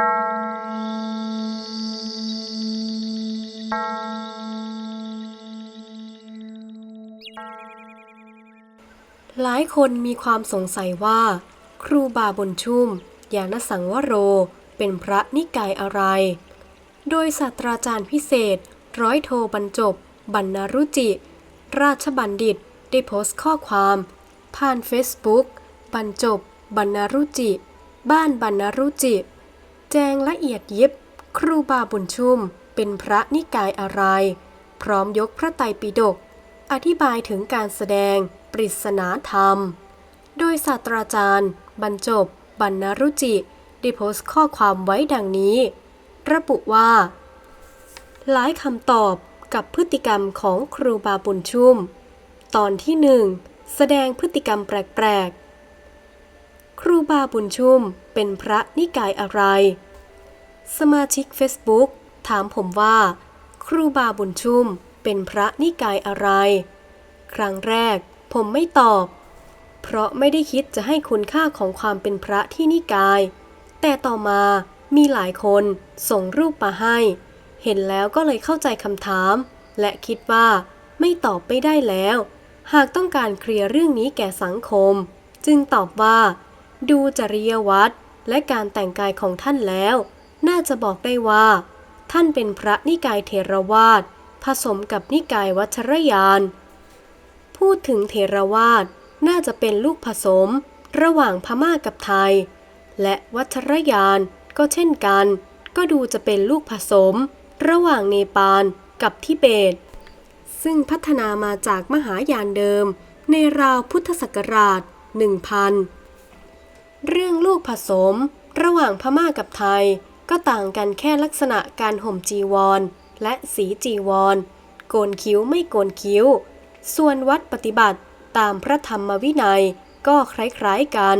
หลายคนมีความสงสัยว่า ครูบาบุญชุ่มยานสังวโร เป็นพระนิกายอะไร โดยศาสตราจารย์พิเศษ ร้อยโทบรรจบ บรรณรุจิ ราชบัณฑิตได้โพสต์ข้อความ ผ่านเฟซบุ๊กบรรจบ บรรณรุจิ บ้านบรรณรุจิ แจงละเอียดยิบ ครูบาบุญชุ่มเป็นพระนิกายอะไร พร้อมยกพระไตรปิฎกอธิบายถึงการแสดง ปริศนาธรรม โดยศาสตราจารย์ บรรจบ บรรณรุจิ ได้โพสต์ข้อความไว้ดังนี้ ระบุว่า หลายคำตอบกับพฤติกรรมของครูบาบุญชุ่มตอนที่หนึ่งแสดงพฤติกรรมแปลกๆ ครูบาบุญชุ่มเป็นพระนิกายอะไร สมาชิก Facebook ถามผมว่า ครูบาบุญชุ่มเป็นพระนิกายอะไร ครั้งแรกผมไม่ตอบ เพราะไม่ได้คิดจะให้คุณค่าของความเป็นพระที่นิกาย แต่ต่อมามีหลายคนส่งรูปมาให้ เห็นแล้วก็เลยเข้าใจคำถาม และคิดว่าไม่ตอบไม่ได้แล้ว หากต้องการเคลียร์เรื่องนี้แก่สังคม จึงตอบว่า ดูจริยวัตรและการแต่งกายของท่านแล้ว น่าจะบอกได้ว่า ท่านเป็นพระนิกายเทรวาสผสมกับนิกายวัชรยาน พูดถึงเทรวาสน่าจะเป็นลูกผสมระหว่างพม่ากับไทย และวัชรยานก็เช่นกัน ก็ดูจะเป็นลูกผสม ระหว่างเนปาลกับทิเบต ซึ่งพัฒนามาจากมหายานเดิม ในราวพุทธศักราช 1000 เรื่องลูกผสม ระหว่างพม่ากับไทย ก็ต่างกันแค่ลักษณะการห่มจีวร และสีจีวร โกนคิ้วไม่โกนคิ้ว ส่วนวัดปฏิบัติตามพระธรรมวินัยก็คล้ายๆกัน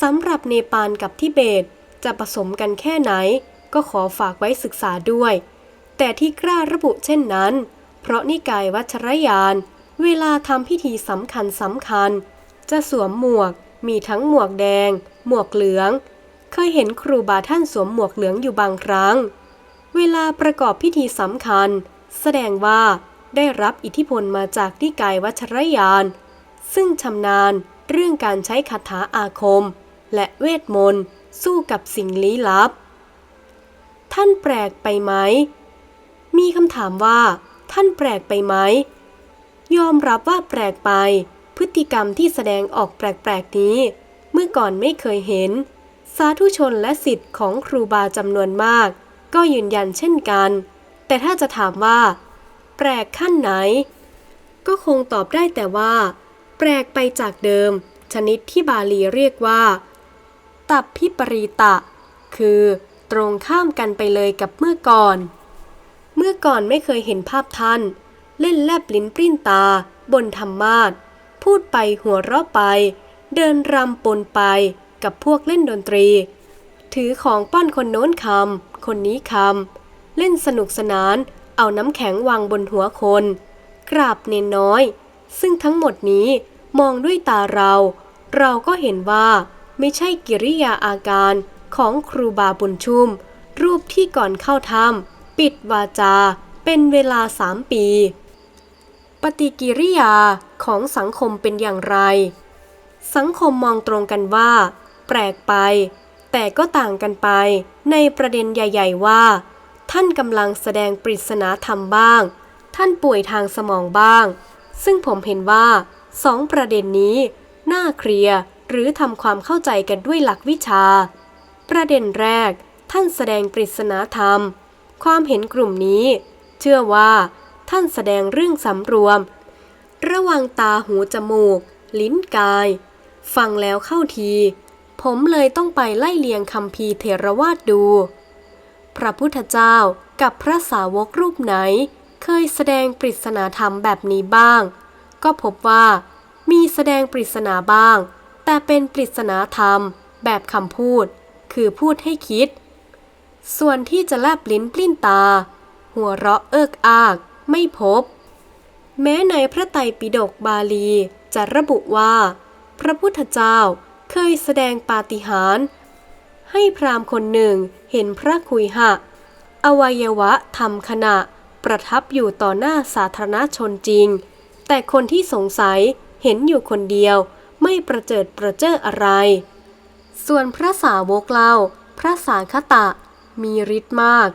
สำหรับเนปาลกับทิเบตจะผสมกันแค่ไหน ก็ขอฝากไว้ศึกษาด้วย แต่ที่กล้าระบุเช่นนั้น เพราะนิกายวัชรยาน เวลาทำพิธีสำคัญสำคัญ จะสวมหมวกมีทั้งหมวกแดง หมวกเหลือง เคยเห็นครูบาท่านสวมหมวกเหลืองอยู่บางครั้ง เวลาประกอบพิธีสำคัญ แสดงว่าได้รับอิทธิพลมาจากนิกายวัชรยาน ซึ่งชำนาญเรื่องการใช้คาถาอาคม และเวทมนต์สู้กับสิ่งลี้ลับ ท่านแปลกไปไหม มีคำถามว่า ท่านแปลกไปไหม ยอมรับว่าแปลกไป พฤติกรรมที่แสดงออกแปลกๆนี้ เมื่อก่อนไม่เคยเห็น สาธุชนและสิทธิ์ของครูบาจำนวนมาก ก็ยืนยันเช่นกัน แต่ถ้าจะถามว่า แปลกขั้นไหน ก็คงตอบได้แต่ว่า แปลกไปจากเดิม ชนิดที่บาลีเรียกว่า ตับพิปรีตะ คือตรงข้ามกันไปเลยกับเมื่อก่อน เมื่อก่อนไม่เคยเห็นภาพท่าน เล่นแลบลิ้นปริ้นตา บนธรรมาทพูดไปหัวเราะไป เดินรำปนไป กับพวกเล่นดนตรี ถือของป้อนคนโน้นคำ คนนี้คำ เล่นสนุกสนาน เอาน้ำแข็งวางบนหัวคน กราบเนนน้อย ซึ่งทั้งหมดนี้มองด้วยตาเรา เราก็เห็นว่าไม่ใช่กิริยาอาการของครูบาบุญชุม รูปที่ก่อนเข้าถ้ำปิดวาจาเป็นเวลาสามปี ปฏิกิริยาของสังคมเป็นอย่างไร สังคมมองตรงกันว่า ปลกไป แต่ก็ต่างกันไปในประเด็นใหญ่ ๆ ว่า ท่านกำลังแสดงปริศนาธรรมบ้าง ท่านป่วยทางสมองบ้าง ซึ่งผมเห็นว่าสองประเด็นนี้ น่าเคลียร์หรือทำความเข้าใจกันด้วยหลักวิชา ประเด็นแรก ท่านแสดงปริศนาธรรม ความเห็นกลุ่มนี้ เชื่อว่า ท่านแสดงเรื่องสำรวม ระว่างตาหูจมูก ลิ้นกาย ฟังแล้วเข้าที ผมเลยต้องไปไล่เลียงคำพีเทรวาดดู พระพุทธเจ้ากับพระสาวกรูปไหน เคยแสดงปริศนาธรรมแบบนี้บ้าง ก็พบว่า มีแสดงปริศนาบ้าง แต่เป็นปริศนาธรรม แบบคำพูด คือพูดให้คิด ส่วนที่จะแลบลิ้นปลิ้นตา หัวเราะเอิกอาก ไม่พบ แม้ในพระไตรปิฎกบาลีจะระบุว่า พระพุทธเจ้า เคยแสดงปาฏิหาริย์ให้พราหมณ์คนหนึ่งเห็นพระคุยหะ อวัยวะทำขณะประทับอยู่ต่อหน้าสาธารณชนจริง แต่คนที่สงสัยเห็นอยู่คนเดียวไม่ประเจิดประเจ้ออะไร ส่วนพระสาวกเล่าพระสาคตะ มีฤทธิ์มาก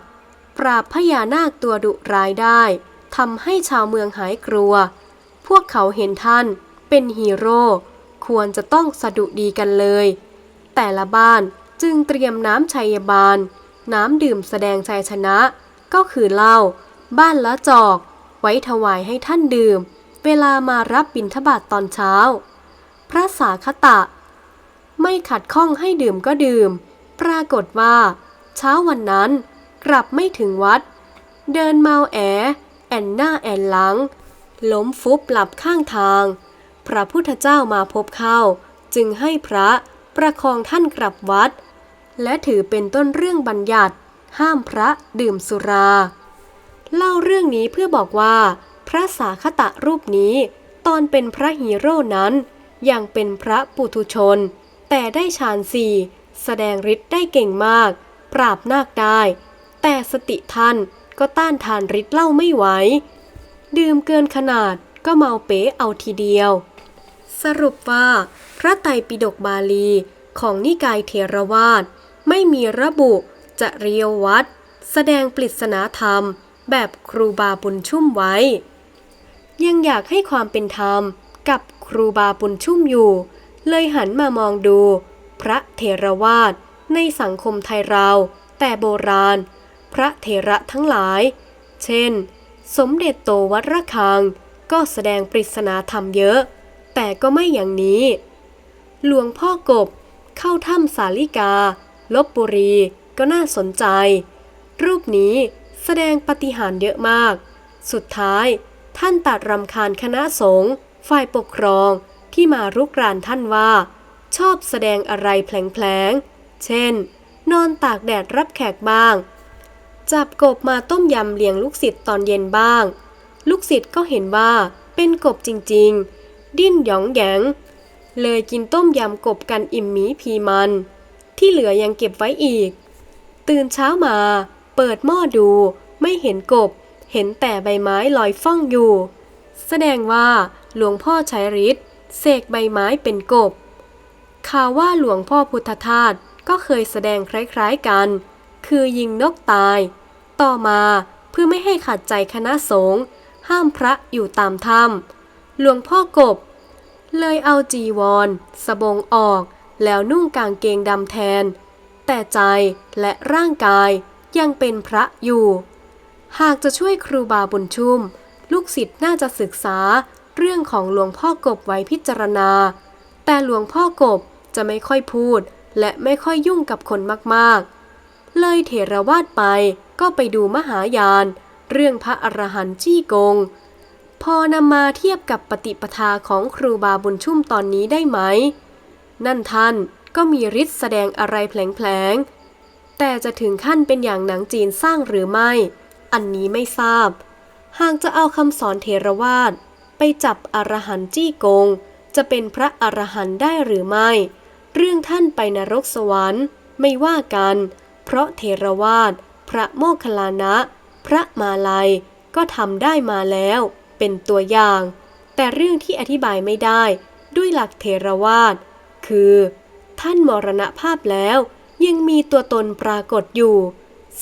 ปราบพญานาคตัวดุร้ายได้ทำให้ชาวเมืองหายกลัว พวกเขาเห็นท่านเป็นฮีโร่ ควรจะต้องสะดุดีกันเลย แต่ละบ้านจึงเตรียมน้ำชัยบาล น้ำดื่มแสดงชัยชนะ ก็คือเหล้าบ้านละจอก ไว้ถวายให้ท่านดื่ม เวลามารับบิณฑบาตตอนเช้า พระสาคตะ ไม่ขัดข้องให้ดื่มก็ดื่ม ปรากฏว่า เช้าวันนั้นกลับไม่ถึงวัด เดินเมาแอ แอนหน้าแอนหลัง ล้มฟุบหลับข้างทาง พระพุทธเจ้ามาพบเข้า จึงให้พระประคองท่านกลับวัด และถือเป็นต้นเรื่องบัญญัติ ห้ามพระดื่มสุรา เล่าเรื่องนี้เพื่อบอกว่า พระสาคตะรูปนี้ ตอนเป็นพระฮีโร่นั้น ยังเป็นพระปุถุชน แต่ได้ฌานสี่แสดงฤทธิ์ได้เก่งมาก ปราบนาคได้ แต่สติท่านก็ต้านทานฤทธิ์เล้าไม่ไหว ดื่มเกินขนาดก็เมาเป๋เอาทีเดียว สรุปว่า พระไตรปิฎกบาลีของนิกายเทรวาสไม่มีระบุจะเรียววัดแสดงปริศนาธรรม แบบครูบาบุญชุ่มไว้ ยังอยากให้ความเป็นธรรมกับครูบาบุญชุ่มอยู่ เลยหันมามองดู พระเทรวาสในสังคมไทยเรา แต่โบราณ พระเถระทั้งหลาย เช่น สมเด็จโตวัดระฆัง ก็แสดงปริศนาธรรมเยอะ แต่ก็ไม่อย่างนี้ หลวงพ่อกบเข้าถ้ำสาลิกา ลบบุรีก็น่าสนใจ รูปนี้แสดงปฏิหารเยอะมาก สุดท้ายท่านตัดรำคาญคณะสงฆ์ฝ่ายปกครองที่มารุกรานท่านว่า ชอบแสดงอะไรแผลงๆ เช่น นอนตากแดดรับแขกบ้าง จับกบมาต้มยำเลี้ยงลูกศิษย์ตอนเย็นบ้าง ลูกศิษย์ก็เห็นว่าเป็นกบจริงๆ ดิ้นหยองแยง เลยกินต้มยำกบกันอิ่มหมีพีมัน ที่เหลือยังเก็บไว้อีก ตื่นเช้ามา เปิดหม้อดูไม่เห็นกบ เห็นแต่ใบไม้ลอยฟ่องอยู่ แสดงว่าหลวงพ่อใช้ฤทธิ์เสกใบไม้เป็นกบข่าวว่าหลวงพ่อพุทธทาสก็เคยแสดงคล้ายๆกัน คือยิงนกตาย ต่อมาเพื่อไม่ให้ขัดใจคณะสงฆ์ห้ามพระอยู่ตามถ้ำ หลวงพ่อกบ เลยเอาจีวร สบงออก แล้วนุ่งกางเกงดำแทน แต่ใจและร่างกายยังเป็นพระอยู่ หากจะช่วยครูบาบุญชุ่ม ลูกศิษย์น่าจะศึกษาเรื่องของหลวงพ่อกบไว้พิจารณา แต่หลวงพ่อกบจะไม่ค่อยพูด และไม่ค่อยยุ่งกับคนมากๆ เลยเถรวาดไปก็ไปดูมหายาน เรื่องพระอรหันต์จี้กง พอนำมาเทียบกับปฏิปทาของครูบาบุญชุ่มตอนนี้ได้ไหม นั่นท่านก็มีฤทธิ์แสดงอะไรแผลงๆ แต่จะถึงขั้นเป็นอย่างหนังจีนสร้างหรือไม่ อันนี้ไม่ทราบ หากจะเอาคำสอนเทรวาสไปจับอรหันต์จี้กง จะเป็นพระอรหันต์ได้หรือไม่ เรื่องท่านไปนรกสวรรค์ ไม่ว่ากัน เพราะเทรวาสพระโมคคัลลานะ พระมาลัยก็ทำได้มาแล้ว เป็นตัวอย่าง แต่เรื่องที่อธิบายไม่ได้ด้วยหลักเทรวาสคือ ท่านมรณภาพแล้วยังมีตัวตนปรากฏอยู่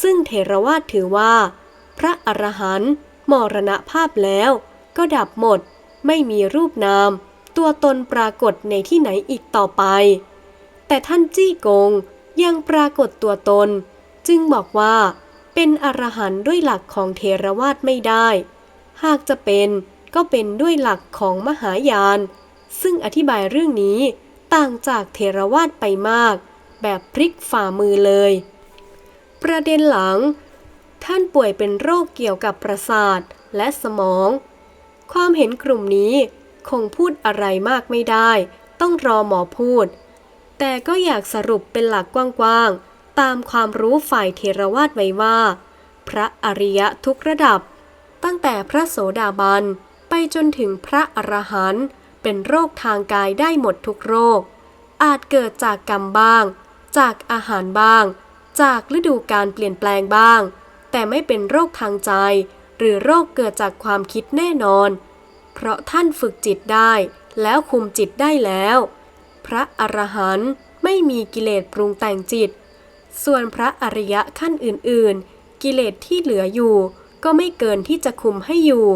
ซึ่งเทรวาสถือว่า พระอรหันต์มรณภาพแล้วก็ดับหมด ไม่มีรูปนาม ตัวตนปรากฏในที่ไหนอีกต่อไป แต่ท่านจี้กงยังปรากฏตัวตน จึงบอกว่า เป็นอรหันต์ด้วยหลักของเทรวาสไม่ได้ หากจะเป็นก็เป็นด้วยหลักของมหายาน ซึ่งอธิบายเรื่องนี้ต่างจากเทรวาสไปมาก แบบพลิกฝ่ามือเลย ประเด็นหลัง ท่านป่วยเป็นโรคเกี่ยวกับประสาทและสมอง ความเห็นกลุ่มนี้คงพูดอะไรมากไม่ได้ ต้องรอหมอพูด แต่ก็อยากสรุปเป็นหลักกว้างๆ ตามความรู้ฝ่ายเทรวาสไว้ว่า พระอริยะทุกระดับ ตั้งแต่พระโสดาบันไปจนถึงพระอรหันต์เป็นโรคทางกายได้หมดทุกโรค อาจเกิดจากกรรมบ้าง จากอาหารบ้าง จากฤดูการเปลี่ยนแปลงบ้าง แต่ไม่เป็นโรคทางใจ หรือโรคเกิดจากความคิดแน่นอน เพราะท่านฝึกจิตได้ แล้วคุมจิตได้แล้ว พระอรหันต์ไม่มีกิเลสปรุงแต่งจิต ส่วนพระอริยะขั้นอื่น ๆ กิเลสที่เหลืออยู่ ก็ไม่เกินที่จะคุมให้อยู่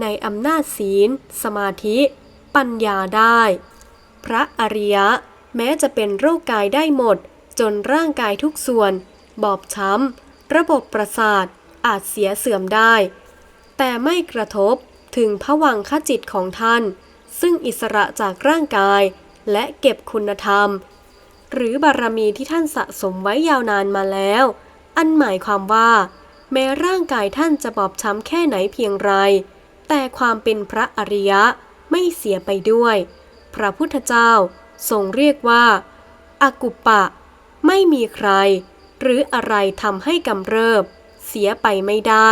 ในอำนาจศีล สมาธิ ปัญญาได้ พระอริยะ แม้จะเป็นโรคกายได้หมด จนร่างกายทุกส่วน บอบช้ำ ระบบประสาทอาจเสียเสื่อมได้ แต่ไม่กระทบถึงผวังคจิตของท่าน ซึ่งอิสระจากร่างกาย และเก็บคุณธรรม หรือบารมีที่ท่านสะสมไว้ยาวนานมาแล้ว อันหมายความว่า แม้ร่างกายท่านจะบอบช้ำแค่ไหนเพียงไร แต่ความเป็นพระอริยะไม่เสียไปด้วย พระพุทธเจ้าทรงเรียกว่าอากุปะ ไม่มีใคร หรืออะไรทำให้กำเริบ เสียไปไม่ได้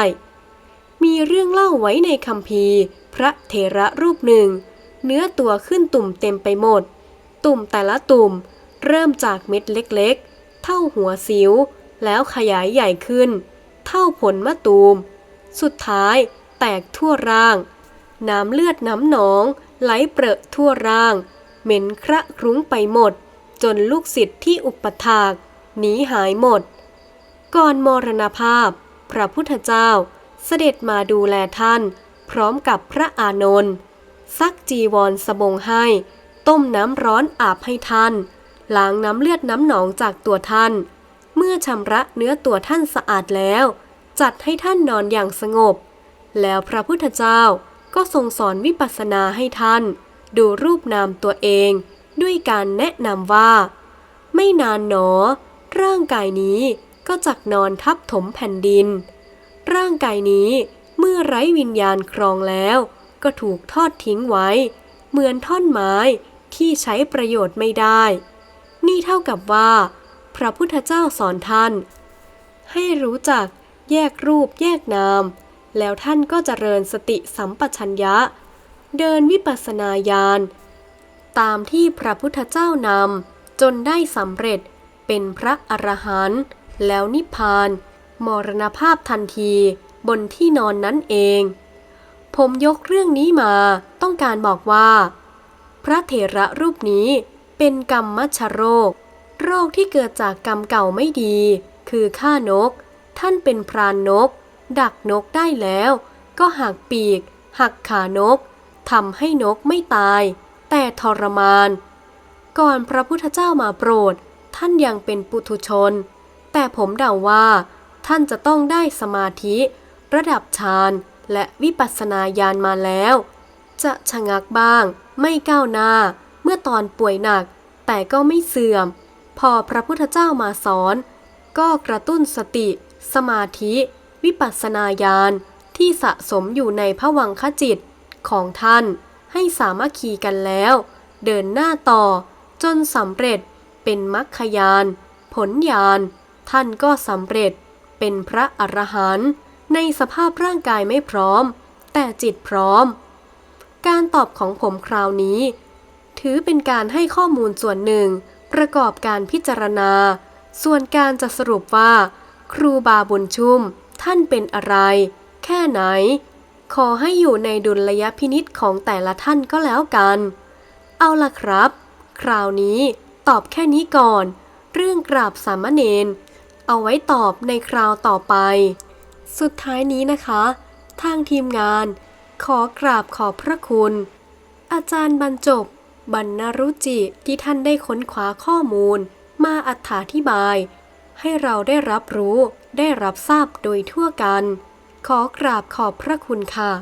มีเรื่องเล่าไว้ในคำพีพระเถระรูปหนึ่ง เนื้อตัวขึ้นตุ่มเต็มไปหมด ตุ่มแต่ละตุ่มเริ่มจากเม็ดเล็กๆ เท่าหัวสิว แล้วขยายใหญ่ขึ้น เท่าผลมะตูม สุดท้ายแตกทั่วร่าง น้ำเลือดน้ำหนอง ไหลเปรอะทั่วร่าง เหม็นคระครุ้งไปหมด จนลูกศิษย์ที่อุปถากหนีหายหมด ก่อนมรณภาพ พระพุทธเจ้าเสด็จมาดูแลท่าน พร้อมกับพระอานนท์ซักจีวรสบงให้ ต้มน้ำร้อนอาบให้ท่านล้างน้ำเลือดน้ำหนองจากตัวท่าน เมื่อชำระเนื้อตัวท่านสะอาดแล้ว จัดให้ท่านนอนอย่างสงบ แล้วพระพุทธเจ้าก็ทรงสอนวิปัสสนาให้ท่าน ดูรูปนามตัวเอง ด้วยการแนะนำว่า ไม่นานหนอ ร่างกายนี้ก็จักนอนทับถมแผ่นดิน ร่างกายนี้เมื่อไร้วิญญาณครองแล้ว ก็ถูกทอดทิ้งไว้ เหมือนท่อนไม้ที่ใช้ประโยชน์ไม่ได้ นี่เท่ากับว่า พระพุทธเจ้าสอนท่าน ให้รู้จัก แยกรูปแยกนาม แล้วท่านก็เจริญสติสัมปชัญญะ เดินวิปัสสนาญาณตามที่พระพุทธเจ้านำจนได้สำเร็จเป็นพระอรหันต์แล้วนิพพาน มรณภาพทันทีบนที่นอนนั้นเอง ผมยกเรื่องนี้มาต้องการบอกว่า พระเถระรูปนี้เป็นกรรมมัชโรค โรคที่เกิดจากกรรมเก่าไม่ดี คือฆ่านก ท่านเป็นพรานนก ดักนกได้แล้ว ก็หักปีก หักขานกทำให้นกไม่ตาย แต่ทรมาน ก่อนพระพุทธเจ้ามาโปรด ท่านยังเป็นปุถุชน แต่ผมเดาว่า ท่านจะต้องได้สมาธิ ระดับฌานและวิปัสสนาญาณมาแล้ว จะชะงักบ้าง ไม่ก้าวหน้า เมื่อตอนป่วยหนัก แต่ก็ไม่เสื่อม พอพระพุทธเจ้ามาสอน ก็กระตุ้นสติ สมาธิ วิปัสสนาญาณที่สะสมอยู่ในพวังคจิตของท่านให้สามัคคีกันแล้ว เดินหน้าต่อจนสำเร็จเป็นมรรคยาน ผลญาณท่านก็สำเร็จเป็นพระอรหันต์ในสภาพร่างกายไม่พร้อม แต่จิตพร้อม การตอบของผมคราวนี้ ถือเป็นการให้ข้อมูลส่วนหนึ่ง ประกอบการพิจารณา ส่วนการจะสรุปว่า ครูบาบุญชุ่ม ท่านเป็นอะไร แค่ไหน ขอให้อยู่ในดุลยพินิษของแต่ละท่านก็แล้วกัน เอาละครับ คราวนี้ตอบแค่นี้ก่อน เรื่องกราบสามเณรเอาไว้ตอบในคราวต่อไป สุดท้ายนี้นะคะ ทางทีมงาน ขอกราบขอบพระคุณ อาจารย์บรรจบบรรณรุจิที่ท่านได้ค้นคว้าข้อมูล มาอธิบาย ให้เราได้รับรู้ ได้รับทราบโดยทั่วกัน ขอกราบขอบพระคุณค่ะ